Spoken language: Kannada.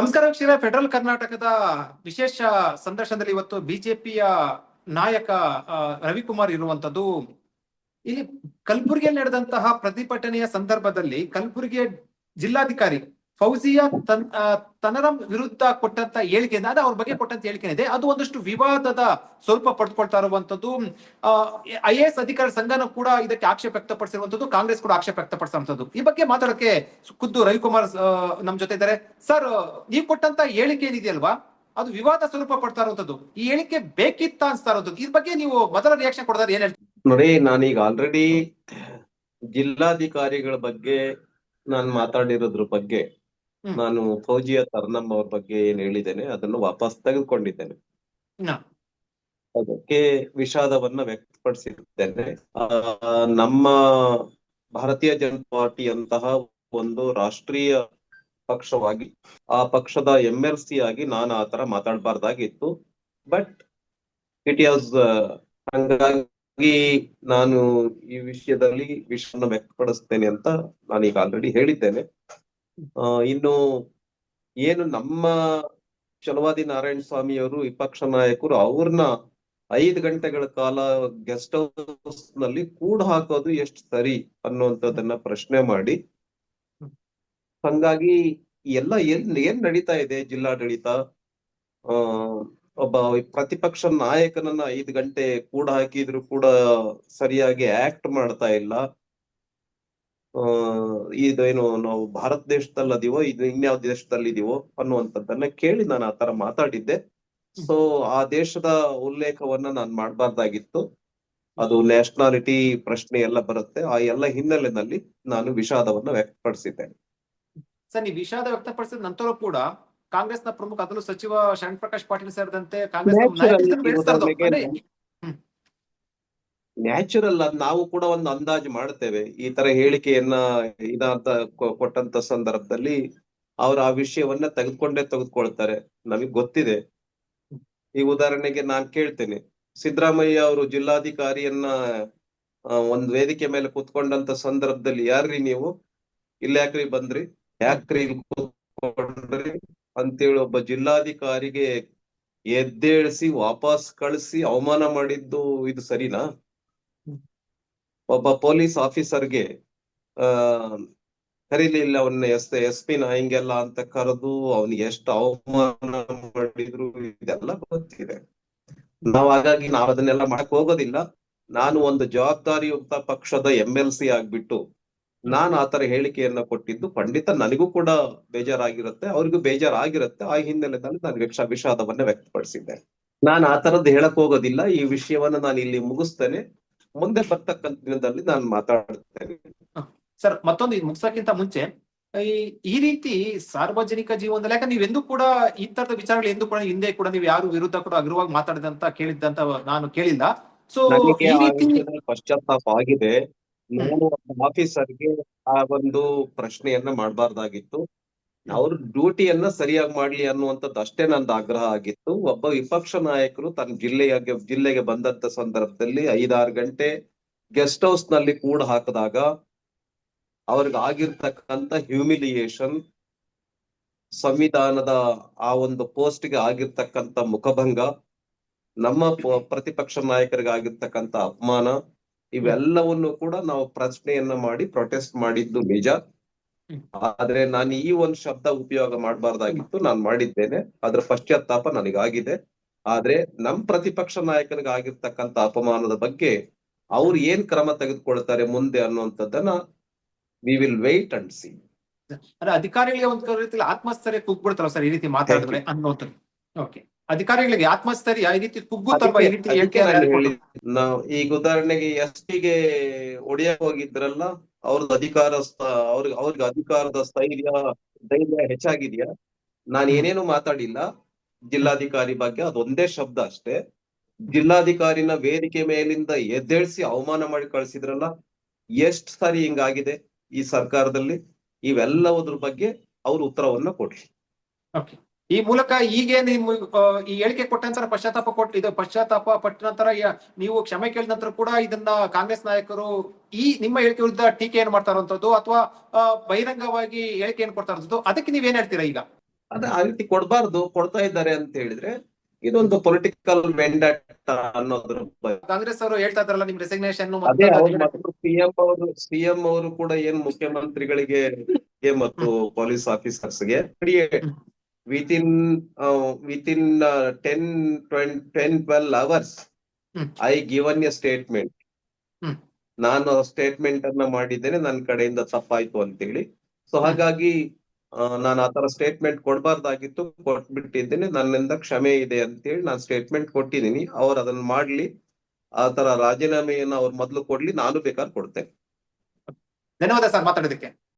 ನಮಸ್ಕಾರ ವೀಕ್ಷಕರೇ. ಫೆಡರಲ್ ಕರ್ನಾಟಕದ ವಿಶೇಷ ಸಂದರ್ಶನದಲ್ಲಿ ಇವತ್ತು ಬಿಜೆಪಿಯ ನಾಯಕ ರವಿಕುಮಾರ್ ಇರುವಂತದ್ದು. ಇಲ್ಲಿ ಕಲಬುರಗಿಯಲ್ಲಿ ನಡೆದಂತಹ ಪ್ರತಿಭಟನೆಯ ಸಂದರ್ಭದಲ್ಲಿ ಕಲಬುರಗಿಯ ಜಿಲ್ಲಾಧಿಕಾರಿ ಫೌಜಿಯಾ ತನ್ ತನರಂ ವಿರುದ್ಧ ಕೊಟ್ಟಂತ ಹೇಳಿಕೆ ಅದು ಅವ್ರ ಬಗ್ಗೆ ಕೊಟ್ಟಂತ ಹೇಳಿಕೆ ಇದೆ. ಅದು ಒಂದಷ್ಟು ವಿವಾದದ ಸ್ವಲ್ಪ ಪಡೆದುಕೊಳ್ತಾ ಇರುವಂತದ್ದು ಐ ಎ ಎಸ್ ಅಧಿಕಾರಿ ಸಂಘನ ಕೂಡ ಇದಕ್ಕೆ ಆಕ್ಷೇಪ ವ್ಯಕ್ತಪಡಿಸಿರುವಂತದ್ದು, ಕಾಂಗ್ರೆಸ್ ಕೂಡ ಆಕ್ಷೇಪ ವ್ಯಕ್ತಪಡಿಸುವಂತದ್ದು ಈ ಬಗ್ಗೆ ಮಾತಾಡಕ್ಕೆ ಖುದ್ದು ರವಿಕುಮಾರ್ ನಮ್ ಜೊತೆ ಇದ್ದಾರೆ. ಸರ್, ನೀವು ಕೊಟ್ಟಂತ ಹೇಳಿಕೆ ಏನಿದೆಯಲ್ವಾ? ಅದು ವಿವಾದ ಸ್ವರೂಪ ಪಡ್ತಾ ಇರುವಂತದ್ದು. ಈ ಹೇಳಿಕೆ ಬೇಕಿತ್ತ ಅನ್ಸ್ತಾ ಇರೋದು ಇದ್ರ ಬಗ್ಗೆ ನೀವು ಮೊದಲ ರಿಯಾಕ್ಷನ್ ಕೊಡೋದಾದ್ರೆ ಏನ್ ಹೇಳ್ತೀವಿ ನೋಡಿ, ನಾನೀಗ ಆಲ್ರೆಡಿ ಜಿಲ್ಲಾಧಿಕಾರಿಗಳ ಬಗ್ಗೆ ನಾನು ಮಾತಾಡಿರೋದ್ರ ಬಗ್ಗೆ. ನಾನು ಫೌಜಿಯ ತರ್ನಮ್ ಅವ್ರ ಬಗ್ಗೆ ಏನ್ ಹೇಳಿದ್ದೇನೆ ಅದನ್ನು ವಾಪಸ್ ತೆಗೆದುಕೊಂಡಿದ್ದೇನೆ. ಅದಕ್ಕೆ ವಿಷಾದವನ್ನ ವ್ಯಕ್ತಪಡಿಸಿದ್ದೇನೆ. ಆ, ನಮ್ಮ ಭಾರತೀಯ ಜನತಾ ಪಾರ್ಟಿ ಅಂತಹ ಒಂದು ರಾಷ್ಟ್ರೀಯ ಪಕ್ಷವಾಗಿ ಆ ಪಕ್ಷದ ಎಂ ಎಲ್ ಸಿ ಆಗಿ ನಾನು ತರ ಮಾತಾಡಬಾರ್ದಾಗಿತ್ತು. ಬಟ್ ಇಟ್ ಯಾಸ್ ಹಂಗಾಗಿ ನಾನು ಈ ವಿಷಯದಲ್ಲಿ ವಿಷಯವನ್ನು ವ್ಯಕ್ತಪಡಿಸ್ತೇನೆ ಅಂತ ನಾನೀಗ ಆಲ್ರೆಡಿ ಹೇಳಿದ್ದೇನೆ. ಆ, ಇನ್ನು ಏನು ನಮ್ಮ ಚಲವಾದಿ ನಾರಾಯಣ ಸ್ವಾಮಿ ಅವರು ವಿಪಕ್ಷ ನಾಯಕರು ಅವ್ರನ್ನ ಐದು ಗಂಟೆಗಳ ಕಾಲ ಗೆಸ್ಟ್ ಹೌಸ್ನಲ್ಲಿ ಕೂಡ ಹಾಕೋದು ಎಷ್ಟು ಸರಿ ಅನ್ನುವಂಥದ್ದನ್ನ ಪ್ರಶ್ನೆ ಮಾಡಿ. ಹಂಗಾಗಿ ಎಲ್ಲ ಏನ್ ಏನ್ ನಡೀತಾ ಇದೆ ಜಿಲ್ಲಾಡಳಿತ? ಆ, ಒಬ್ಬ ಪ್ರತಿಪಕ್ಷ ನಾಯಕನನ್ನ ಐದು ಗಂಟೆ ಕೂಡ ಹಾಕಿದ್ರು ಕೂಡ ಸರಿಯಾಗಿ ಆಕ್ಟ್ ಮಾಡ್ತಾ ಇಲ್ಲ. ಇದೇನು ನಾವು ಭಾರತ ದೇಶದಲ್ಲಿ ಅದೀವೋ ಇದು ಇನ್ಯಾವ ದೇಶದಲ್ಲಿ ಇದೀವೋ ಅನ್ನುವಂಥದ್ದನ್ನ ಕೇಳಿ ನಾನು ತರ ಮಾತಾಡಿದ್ದೆ. ಸೊ ಆ ದೇಶದ ಉಲ್ಲೇಖವನ್ನ ನಾನು ಮಾಡಬಾರ್ದಾಗಿತ್ತು. ಅದು ನ್ಯಾಷನಾಲಿಟಿ ಪ್ರಶ್ನೆ ಎಲ್ಲ ಬರುತ್ತೆ. ಆ ಎಲ್ಲ ಹಿನ್ನೆಲೆಯಲ್ಲಿ ನಾನು ವಿಷಾದವನ್ನ ವ್ಯಕ್ತಪಡಿಸಿದ್ದೇನೆ. ಸರ್ ನೀವು ವಿಷಾದ ವ್ಯಕ್ತಪಡಿಸಿದ ನಂತರ ಕೂಡ ಕಾಂಗ್ರೆಸ್ನ ಪ್ರಮುಖ ಅದರಲ್ಲೂ ಸಚಿವ ಶರಣ್ ಪ್ರಕಾಶ್ ಪಾಟೀಲ್ ಸೇರಿದಂತೆ ಕಾಂಗ್ರೆಸ್ Natural ನಾಯಕರು ಬೆಳೆಸ್ತಾ ಇರೋದು. ಉದಾಹರಣೆಗೆ ಅಂದ್ರೆ ನ್ಯಾಚುರಲ್ ಅದ್ ನಾವು ಕೂಡ ಒಂದು ಅಂದಾಜು ಮಾಡ್ತೇವೆ ಈ ತರ ಹೇಳಿಕೆಯನ್ನ ಇದಂತ ಕೊಟ್ಟಂತ ಸಂದರ್ಭದಲ್ಲಿ ಅವ್ರು ಆ ವಿಷಯವನ್ನ ತೆಗೆದುಕೊಂಡೇ ತೆಗೆದುಕೊಳ್ತಾರೆ. ನಮಗ್ ಗೊತ್ತಿದೆ. ಈ ಉದಾಹರಣೆಗೆ ನಾನ್ ಕೇಳ್ತೇನೆ. ಸಿದ್ದರಾಮಯ್ಯ ಅವರು ಜಿಲ್ಲಾಧಿಕಾರಿಯನ್ನ ಒಂದು ಒಂದ್ ವೇದಿಕೆ ಮೇಲೆ ಕುತ್ಕೊಂಡಂತ ಸಂದರ್ಭದಲ್ಲಿ ಯಾರ್ರಿ ನೀವು? ಇಲ್ಲಿ ಯಾಕ್ರಿ ಬಂದ್ರಿ? ಯಾಕ್ರಿ ಇಲ್ಲಿ ಕೂತ್ಕೊಂಡ್ರಿ? ಅಂತೇಳಿ ಒಬ್ಬ ಜಿಲ್ಲಾಧಿಕಾರಿಗೆ ಎದ್ದೇಳಿಸಿ, ವಾಪಸ್ ಕಳಿಸಿ, ಅವಮಾನ ಮಾಡಿದ್ದು ಇದು ಸರಿನಾ? ಒಬ್ಬ ಪೊಲೀಸ್ ಆಫೀಸರ್ಗೆ, ಆ, ಕರೀಲಿಲ್ಲ ಅವನ್ನ ಎಸ್ ಎಸ್ ಪಿ ನ ಹಿಂಗೆಲ್ಲ ಅಂತ ಕರೆದು ಅವನಿಗೆ ಎಷ್ಟು ಅವಮಾನ ಮಾಡಿದ್ರು ಇದೆಲ್ಲ ಗೊತ್ತಿದೆ. ನಾವ್ ಹಾಗಾಗಿ ನಾವ್ ಅದನ್ನೆಲ್ಲ ಮಾಡಕ್ ಹೋಗೋದಿಲ್ಲ. ನಾನು ಒಂದು ಜವಾಬ್ದಾರಿಯುಕ್ತ ಪಕ್ಷದ ಎಂ ಎಲ್ ಸಿ ಆಗ್ಬಿಟ್ಟು ನಾನು ಆತರ ಹೇಳಿಕೆಯನ್ನ ಕೊಟ್ಟಿದ್ದು ಖಂಡಿತ ನನಗೂ ಕೂಡ ಬೇಜಾರಾಗಿರುತ್ತೆ, ಅವ್ರಿಗೂ ಬೇಜಾರಾಗಿರುತ್ತೆ. ಆ ಹಿನ್ನೆಲೆಯಲ್ಲಿ ನಾನು ವಿಷ, ವಿಷಾದವನ್ನ ವ್ಯಕ್ತಪಡಿಸಿದ್ದೆ. ನಾನು ಆ ತರದ್ದು ಹೇಳಕ್ ಹೋಗೋದಿಲ್ಲ. ಈ ವಿಷಯವನ್ನ ನಾನು ಇಲ್ಲಿ ಮುಗಿಸ್ತೇನೆ. ಮುಂದೆ ಬರ್ತಕ್ಕಂಥ ದಿನದಲ್ಲಿ ನಾನು ಮಾತಾಡ್ತೇನೆ. ಸರ್ ಮತ್ತೊಂದು ಇದು ಮುಗ್ಸಕ್ಕಿಂತ ಮುಂಚೆ ಈ ಈ ರೀತಿ ಸಾರ್ವಜನಿಕ ಜೀವನದಲ್ಲಿ ಯಾಕಂದ್ರೆ ನೀವೆಂದೂ ಕೂಡ ಈ ತರದ ವಿಚಾರಗಳು ಎಂದು ಕೂಡ ಹಿಂದೆ ಕೂಡ ನೀವು ಯಾರು ವಿರುದ್ಧ ಕೂಡ ಅಗ್ರವಾಗಿ ಮಾತಾಡಿದಂತ ಕೇಳಿದ್ದಂತ ನಾನು ಕೇಳಿಲ್ಲ. ಸೊ ಪಶ್ಚಾತ್ತಾಪ ಆಗಿದೆ. ನಾನು ಆಫೀಸರ್ಗೆ ಆ ಒಂದು ಪ್ರಶ್ನೆಯನ್ನ ಮಾಡಬಾರ್ದಾಗಿತ್ತು. ಅವ್ರ ಡ್ಯೂಟಿಯನ್ನ ಸರಿಯಾಗಿ ಮಾಡ್ಲಿ ಅನ್ನುವಂಥದ್ದು ಅಷ್ಟೇ ನಂದು ಆಗ್ರಹ ಆಗಿತ್ತು ಒಬ್ಬ ವಿಪಕ್ಷ ನಾಯಕರು ತನ್ನ ಜಿಲ್ಲೆಯ ಜಿಲ್ಲೆಗೆ ಬಂದಂತ ಸಂದರ್ಭದಲ್ಲಿ ಐದಾರು ಗಂಟೆ ಗೆಸ್ಟ್ ಹೌಸ್ನಲ್ಲಿ ಕೂಡ ಹಾಕಿದಾಗ ಅವ್ರಿಗೆ ಆಗಿರ್ತಕ್ಕಂತ ಹ್ಯೂಮಿಲಿಯೇಷನ್, ಸಂವಿಧಾನದ ಆ ಒಂದು ಪೋಸ್ಟ್ಗೆ ಆಗಿರ್ತಕ್ಕಂತ ಮುಖಭಂಗ, ನಮ್ಮ ಪ್ರತಿಪಕ್ಷ ನಾಯಕರಿಗೆ ಆಗಿರ್ತಕ್ಕಂತ ಅಪಮಾನ, ಇವೆಲ್ಲವನ್ನು ಕೂಡ ನಾವು ಪ್ರಶ್ನೆಯನ್ನ ಮಾಡಿ ಪ್ರೊಟೆಸ್ಟ್ ಮಾಡಿದ್ದು ನಿಜ. ಆದ್ರೆ ನಾನು ಈ ಒಂದು ಶಬ್ದ ಉಪಯೋಗ ಮಾಡಬಾರ್ದಾಗಿತ್ತು. ನಾನು ಮಾಡಿದ್ದೇನೆ. ಅದ್ರ ಪಶ್ಚಾತ್ತಾಪ ನನಗಾಗಿದೆ. ಆದ್ರೆ ನಮ್ ಪ್ರತಿಪಕ್ಷ ನಾಯಕನಿಗೆ ಆಗಿರ್ತಕ್ಕಂತ ಅಪಮಾನದ ಬಗ್ಗೆ ಅವ್ರು ಏನ್ ಕ್ರಮ ತೆಗೆದುಕೊಳ್ತಾರೆ ಮುಂದೆ ಅನ್ನುವಂಥದ್ದನ್ನ we will wait and see ಅಧಿಕಾರಿಗಳಿಗೆ ಒಂದು ರೀತಿಯಲ್ಲಿ ಆತ್ಮಸ್ಥರ್ಯ ಕೂಗ್ಬಿಡ್ತಾರ ಸರ್ ಈ ರೀತಿ ಮಾತಾಡಿದ್ರೆ ಅನ್ನೋದು ಓಕೆ ಅಧಿಕಾರಿಗಳಿಗೆ ಆತ್ಮಸ್ಥೈರ್ಯ ಈ ರೀತಿ ಕುಗ್ಗುತ್ತಲ್ವಾ ಈ ರೀತಿ ಹೇಳಿಕೆ ನಾವು ಈಗ ಉದಾಹರಣೆಗೆ ಎಸ್ಗೆ ಒಡೆಯಕ್ ಹೋಗಿದ್ರಲ್ಲ ಅವ್ರದ್ದು ಅಧಿಕಾರ ಅವ್ರಿಗೆ ಅವ್ರಿಗೆ ಅಧಿಕಾರದ ಸ್ಥೈರ್ಯ ಧೈರ್ಯ ಹೆಚ್ಚಾಗಿದ್ಯಾ? ನಾನು. ಏನೇನು ಮಾತಾಡಿಲ್ಲ. ಜಿಲ್ಲಾಧಿಕಾರಿ ಬಗ್ಗೆ ಅದೊಂದೇ ಶಬ್ದ ಅಷ್ಟೇ. ಜಿಲ್ಲಾಧಿಕಾರಿನ ವೇದಿಕೆ ಮೇಲಿಂದ ಎದ್ದೇಳಿಸಿ ಅವಮಾನ ಮಾಡಿ ಕಳ್ಸಿದ್ರಲ್ಲ ಎಷ್ಟ್ ಸಾರಿ ಹಿಂಗಾಗಿದೆ ಈ ಸರ್ಕಾರದಲ್ಲಿ? ಇವೆಲ್ಲವುದ್ರ ಬಗ್ಗೆ ಅವ್ರ ಉತ್ತರವನ್ನ ಕೊಡ್ಲಿ. ಓಕೆ ಈ ಮೂಲಕ ಈಗ ನೀವು ಈ ಹೇಳಿಕೆ ಕೊಟ್ಟ ನಂತರ ಪಶ್ಚಾತ್ತಾಪ ಕೊಟ್ಟು ಇದು ಪಶ್ಚಾತ್ತಾಪ ಪಟ್ಟ ನಂತರ ನೀವು ಕ್ಷಮೆ ಕೇಳಿದ ನಂತರ ಕೂಡ ಇದನ್ನ ಕಾಂಗ್ರೆಸ್ ನಾಯಕರು ಈ ನಿಮ್ಮ ಹೇಳಿಕೆ ವಿರುದ್ಧ ಟೀಕೆ ಏನ್ ಮಾಡ್ತಾ ಇರುವಂತದ್ದು ಅಥವಾ ಬಹಿರಂಗವಾಗಿ ಹೇಳಿಕೆ ಏನ್ ಕೊಡ್ತಾ ಇರೋದು ಅದಕ್ಕೆ ನೀವ್ ಏನ್ ಹೇಳ್ತೀರಾ ಈಗ? ಅದ ಆ ರೀತಿ ಕೊಡಬಾರ್ದು ಕೊಡ್ತಾ ಇದ್ದಾರೆ ಅಂತ ಹೇಳಿದ್ರೆ ಇದೊಂದು ಪೊಲಿಟಿಕಲ್ ವೆಂಡಟ್ ಅನ್ನೋದ್ರ ಕಾಂಗ್ರೆಸ್ ಅವರು ಹೇಳ್ತಾ ಇದಾರಲ್ಲ ನಿಮ್ ರೆಸಿಗ್ನೇಷನ್ ಸಿಎಂ ಅವರು ಸಿಎಂ ಅವರು ಕೂಡ ಏನ್ ಮುಖ್ಯಮಂತ್ರಿಗಳಿಗೆ ಮತ್ತು police ಆಫೀಸರ್ಸ್ಗೆ with uh, within uh, ten ten twelve hours hours I given a statement statement. ನಾನು ಸ್ಟೇಟ್ಮೆಂಟ್ ಅನ್ನ ಮಾಡಿದ್ದೇನೆ ನನ್ನ ಕಡೆಯಿಂದ ತಪ್ಪಾಯ್ತು ಅಂತೇಳಿ. ಸೊ ಹಾಗಾಗಿ ಆ, ನಾನು ಆತರ ಸ್ಟೇಟ್ಮೆಂಟ್ ಕೊಡ್ಬಾರ್ದಾಗಿತ್ತು ಕೊಟ್ಬಿಟ್ಟಿದ್ದೇನೆ ನನ್ನಿಂದ ಕ್ಷಮೆ ಇದೆ ಅಂತೇಳಿ ನಾನು ಸ್ಟೇಟ್ಮೆಂಟ್ ಕೊಟ್ಟಿದ್ದೀನಿ. ಅವ್ರು ಅದನ್ನ ಮಾಡ್ಲಿ ಆ ತರ ರಾಜೀನಾಮೆಯನ್ನ ಅವ್ರು ಮೊದ್ಲು ಕೊಡ್ಲಿ ನಾನು ಬೇಕಾದ್ರೆ ಕೊಡ್ತೇನೆ. ಧನ್ಯವಾದ ಸರ್ ಮಾತಾಡೋದಕ್ಕೆ.